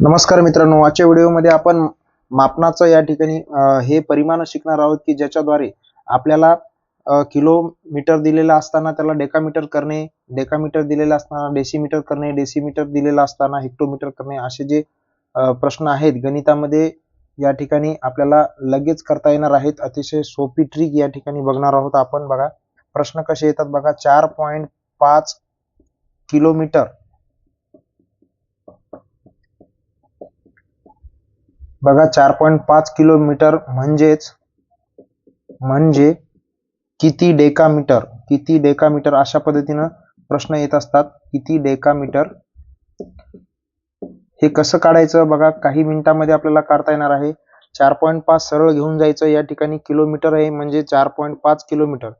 नमस्कार मित्रांनो आजच्या व्हिडिओमध्ये आपण मापनाचं या ठिकाणी हे परिमाण शिकणार आहोत की ज्याच्याद्वारे आपल्याला किलोमीटर दिलेला असताना त्याला डेकामीटर करणे डेकामीटर दिलेला असताना डेसिमीटर करणे डेसिमीटर दिलेला असताना हेक्टोमीटर करणे असे जे प्रश्न आहेत गणितामध्ये या ठिकाणी आपल्याला लगेच करता येणार आहेत. अतिशय सोपी ट्रिक या ठिकाणी बघणार आहोत आपण. बघा प्रश्न कसे येतात बघा. चार पॉईंट पाच किलोमीटर बघा चार पॉईंट पाच किलोमीटर म्हणजेच म्हणजे किती डेकामीटर किती डेकामीटर अशा पद्धतीनं प्रश्न येत असतात किती डेकामीटर. हे कसं काढायचं बघा काही मिनिटांमध्ये आपल्याला काढता येणार आहे. चार पॉईंट पाच सरळ घेऊन जायचं या ठिकाणी किलोमीटर आहे म्हणजे चार पॉईंट पाच किलोमीटर.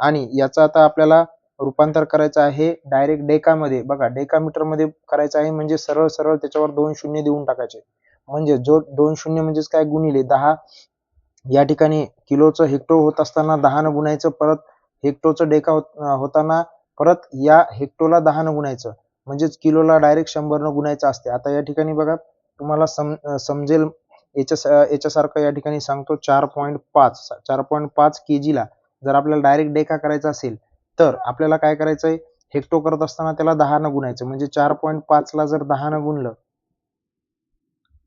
आणि याचं आता आपल्याला रूपांतर करायचं आहे डायरेक्ट डेकामध्ये. बघा डेकामीटरमध्ये करायचं आहे म्हणजे सरळ सरळ त्याच्यावर दोन शून्य देऊन टाकायचे. म्हणजे जो दोन शून्य म्हणजेच काय गुणिले दहा या ठिकाणी किलोचं हेक्टो होत असताना दहानं गुणायचं परत हेक्टोचं डेका होत होताना परत या हेक्टोला दहानं गुणायचं. म्हणजेच किलोला डायरेक्ट शंभरनं गुणायचं असते. आता या ठिकाणी बघा तुम्हाला सम समजेल याच्या याच्यासारखं या ठिकाणी सांगतो चार पॉईंट पाच चार पॉईंट पाच के ला जर आपल्याला डायरेक्ट डेका करायचा असेल तर आपल्याला काय करायचंय? हेक्टो करत असताना त्याला दहानं गुणायचं. म्हणजे चार पॉईंट पाचला जर दहानं गुणलं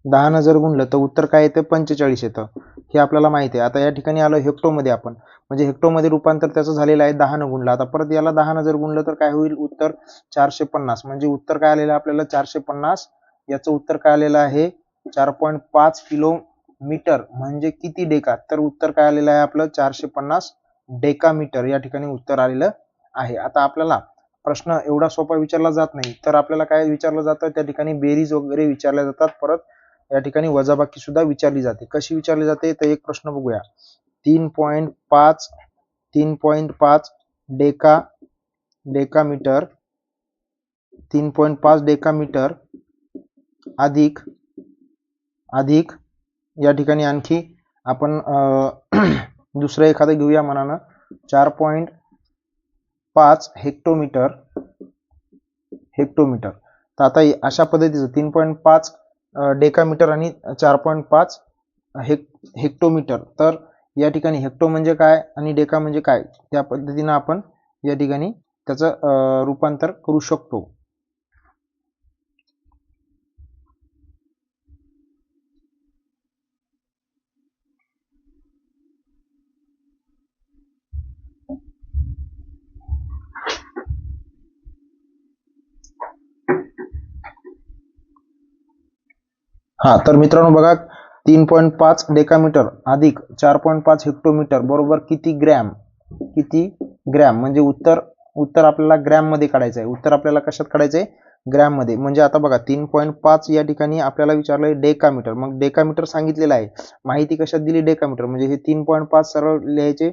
दहानं जर गुणलं तर उत्तर काय येतं? पंचेचाळीस येतं. हे आपल्याला माहिती आहे. आता या ठिकाणी आलो हेक्टोमध्ये आपण. म्हणजे हेक्टोमध्ये रूपांतर त्याचं झालेलं आहे दहानं गुणलं. आता परत याला दहानं जर गुणलं तर काय होईल? उत्तर चारशे पन्नास. म्हणजे उत्तर काय आलेलं आहे आपल्याला? चारशे पन्नास. याचं उत्तर काय आलेलं आहे? चार पॉईंट पाच किलोमीटर. म्हणजे किती डेका? तर उत्तर काय आलेलं आहे आपलं? चारशे पन्नास डेकामीटर. या ठिकाणी उत्तर आलेलं आहे. आता आपल्याला प्रश्न एवढा सोपा विचारला जात नाही. तर आपल्याला काय विचारलं जातं? त्या ठिकाणी बेरीज वगैरे विचारल्या जातात. परत या ठिकाणी वजाबाकी सुद्धा विचारली जाते. कशी विचारली जाते? तर एक प्रश्न बघूया. तीन पॉईंट पाच तीन पॉईंट पाच डेका डेकामीटर तीन पॉईंट पाच डेकामीटर अधिक अधिक या ठिकाणी आणखी आपण दुसरं एखादं घेऊया मनानं. चार पॉईंट पाच हेक्टोमीटर हेक्टोमीटर तर आता अशा पद्धतीचं तीन पॉईंट पाच डेकामीटर आणि चार पॉईंट पाच हेक हेक्टोमीटर. तर या ठिकाणी हेक्टो म्हणजे काय आणि डेका म्हणजे काय? त्या पद्धतीनं आपण या ठिकाणी त्याचं रूपांतर करू शकतो. हां तर मित्रांनो बघा तीन पॉईंट पाच डेकामीटर अधिक चार पॉईंट पाच हेक्टोमीटर बरोबर किती ग्रॅम? किती ग्रॅम? म्हणजे उत्तर उत्तर आपल्याला ग्रॅममध्ये काढायचं आहे. उत्तर आपल्याला कशात काढायचं आहे? ग्रॅममध्ये. म्हणजे आता बघा तीन पॉईंट पाच या ठिकाणी आपल्याला विचारलंय डेकामीटर. मग डेकामीटर सांगितलेलं आहे. माहिती कशात दिली? डेकामीटर. म्हणजे हे तीन पॉईंट पाच सरळ लिहायचे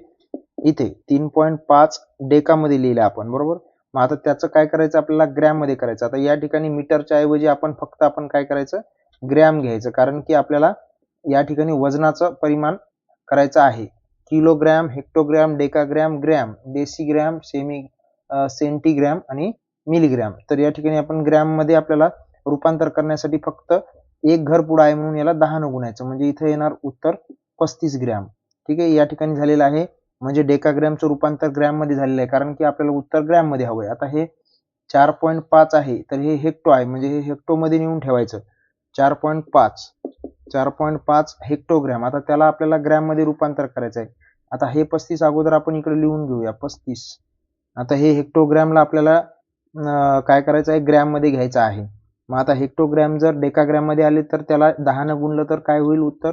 इथे. तीन पॉईंट पाच डेकामध्ये लिहिले आपण. बरोबर? मग आता त्याचं काय करायचं? आपल्याला ग्रॅममध्ये करायचं. आता या ठिकाणी मीटरच्या ऐवजी आपण फक्त आपण काय करायचं? ग्रॅम घ्यायचं. कारण की आपल्याला या ठिकाणी वजनाचं परिमाण करायचं आहे. Kilogram hectogram decagram gram decigram semi centigram आणि मिलीग्रॅम. तर या ठिकाणी आपण ग्रॅममध्ये आपल्याला रूपांतर करण्यासाठी फक्त एक घर पुढं आहे म्हणून याला दहा न गुणायचं म्हणजे इथे येणार उत्तर पस्तीस ग्रॅम. ठीक आहे? या ठिकाणी झालेलं आहे. म्हणजे डेकाग्रॅमचं रूपांतर ग्रॅममध्ये झालेलं आहे. कारण की आपल्याला उत्तर ग्रॅममध्ये हवं हवंय. आता हे चार पॉईंट पाच आहे. तर हे हेक्टो आहे. म्हणजे हे हेक्टोमध्ये नेऊन ठेवायचं. चार पॉईंट पाच. चार पॉईंट पाच हेक्टोग्रॅम. आता त्याला आपल्याला ग्रॅममध्ये रूपांतर करायचं आहे आता हे पस्तीस अगोदर आपण इकडे लिहून घेऊया. पस्तीस. आता हे हेक्टोग्रॅमला आपल्याला काय करायचं आहे ग्रॅममध्ये घ्यायचं आहे. मग आता हेक्टोग्रॅम जर डेकाग्रॅममध्ये आले तर त्याला दहानं गुणलं तर काय होईल? उत्तर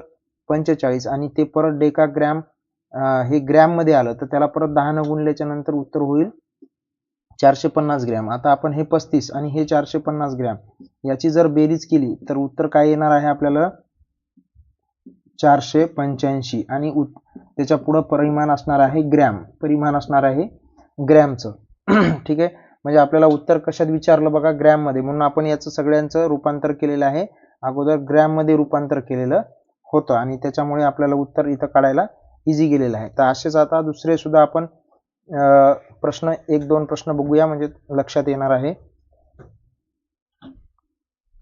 पंचेचाळीस. आणि ते परत डेकाग्रॅम हे ग्रॅममध्ये आलं तर त्याला परत दहानं गुणल्याच्या नंतर उत्तर होईल चारशे पन्नास ग्रॅम. आता आपण हे पस्तीस आणि हे चारशे पन्नास ग्रॅम याची जर बेरीज केली तर उत्तर काय येणार आहे आपल्याला? चारशे पंच्याऐंशी. आणि उत- त्याच्या पुढं परिमाण असणार आहे ग्रॅम. परिमाण असणार आहे ग्रॅमचं. ठीक आहे? म्हणजे आपल्याला उत्तर कशात विचारलं बघा? ग्रॅममध्ये. म्हणून आपण याचं सगळ्यांचं रूपांतर केलेलं आहे. अगोदर ग्रॅममध्ये रूपांतर केलेलं होतं. आणि त्याच्यामुळे आपल्याला उत्तर इथं काढायला इझी गेलेलं आहे. तर असेच आता दुसरे सुद्धा आपण प्रश्न एक दोन प्रश्न बघूया म्हणजे लक्षात येणार आहे.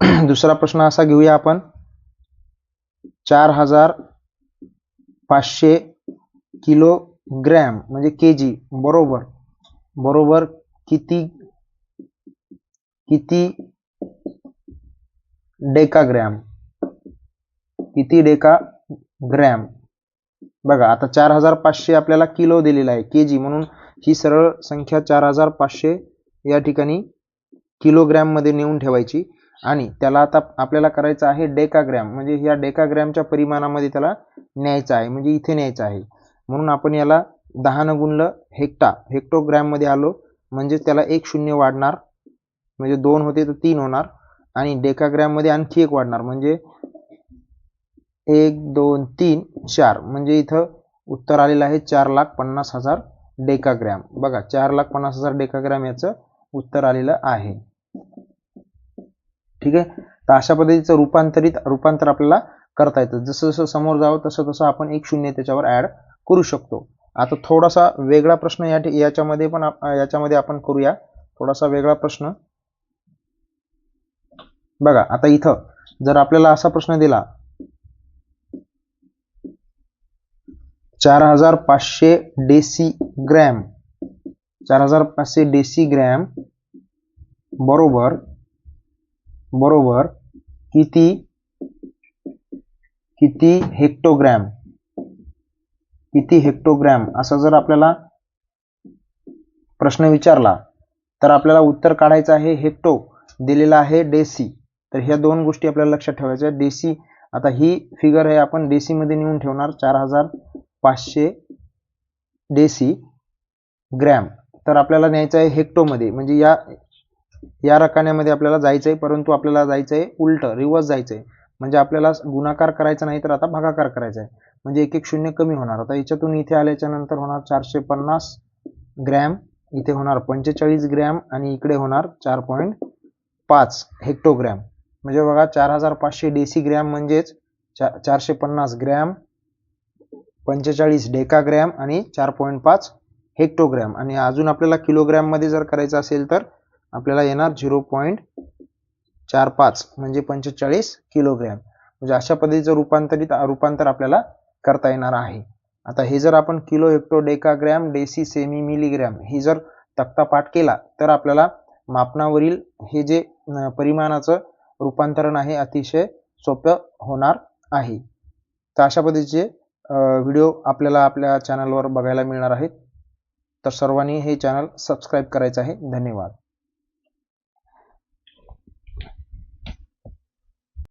दुसरा प्रश्न असा घेऊया आपण. चार हजार पाचशे किलोग्रॅम म्हणजे के जी बरोबर. बरोबर किती किती डेकाग्रॅम? किती डेका ग्रॅम बघा आता चार हजार पाचशे आपल्याला किलो दिलेला आहे के जी म्हणून ही सरळ संख्या चार हजार पाचशे या ठिकाणी किलोग्रॅममध्ये नेऊन ठेवायची. आणि त्याला आता आपल्याला करायचं आहे डेकाग्रॅम. म्हणजे या डेकाग्रॅमच्या परिमाणामध्ये त्याला न्यायचं आहे. म्हणजे इथे न्यायचं आहे. म्हणून आपण याला दहा न गुणलं हेक्टा हेक्टोग्रॅममध्ये आलो. म्हणजे त्याला एक शून्य वाढणार. म्हणजे दोन होते तर तीन होणार. आणि डेकाग्रॅममध्ये आणखी एक वाढणार. म्हणजे एक दोन तीन चार. म्हणजे इथं उत्तर आलेलं आहे चार लाख पन्नास हजार डेकाग्रॅम. बघा चार लाख पन्नास हजार डेकाग्रॅम याचं उत्तर आलेलं आहे. ठीक आहे? तर अशा पद्धतीचं रूपांतरित रूपांतर आपल्याला करता येतं. जसं जसं समोर जावं तसं तसं आपण एक शून्य त्याच्यावर ऍड करू शकतो. आता थोडासा वेगळा प्रश्न या याच्यामध्ये पण याच्यामध्ये आपण करूया. थोडासा वेगळा प्रश्न. बघा आता इथं जर आपल्याला असा प्रश्न दिला चार हजार पाचशे डेसी ग्रॅम चार हजार पाचशे डेसी ग्रॅम बरोबर बरोबर किती किती हेक्टोग्रॅम? किती हेक्टोग्रॅम? असा जर आपल्याला प्रश्न विचारला तर आपल्याला उत्तर काढायचं आहे हेक्टो दिलेला आहे डेसी. तर ह्या दोन गोष्टी आपल्याला लक्षात ठेवायच्या डेसी आता ही फिगर आहे आपण डेसी मध्ये नेऊन ठेवणार चार हजार पाचशे डेसी ग्रॅम. तर आपल्याला न्यायचं आहे हेक्टोमध्ये. म्हणजे या या रकान्यामध्ये आपल्याला जायचं आहे परंतु आपल्याला जायचं आहे उलटं रिव्हर्स जायचं आहे म्हणजे आपल्याला गुणाकार करायचा नाही तर आता भागाकार करायचा आहे. म्हणजे एक एक शून्य कमी होणार. आता याच्यातून इथे आल्याच्यानंतर होणार चारशे पन्नास ग्रॅम इथे होणार पंचेचाळीस ग्रॅम आणि इकडे होणार चार पॉईंट पाच हेक्टोग्रॅम. म्हणजे बघा चार हजार पाचशे डेसी ग्रॅम म्हणजेच चा चारशे पन्नास ग्रॅम पंचेचाळीस डेकाग्रॅम आणि चार पॉईंट पाच हेक्टोग्रॅम. आणि अजून आपल्याला किलोग्रॅममध्ये जर करायचं असेल तर आपल्याला येणार झिरो पॉईंट चार पाच म्हणजे पंचेचाळीस किलोग्रॅम. म्हणजे अशा पद्धतीचं रूपांतरित रूपांतर आपल्याला करता येणार आहे. आता हे जर आपण kilo hecto decagram deci centi milligram ही जर तक्ता पाठ केला तर आपल्याला मापनावरील हे जे परिमाणाचं रूपांतरण आहे अतिशय सोपं होणार आहे. तर अशा पद्धतीचे व्हिडिओ आपल्याला आपल्या चॅनलवर बघायला मिळणार आहेत. तर सर्वांनी हे चॅनल सबस्क्राईब करायचं आहे. धन्यवाद.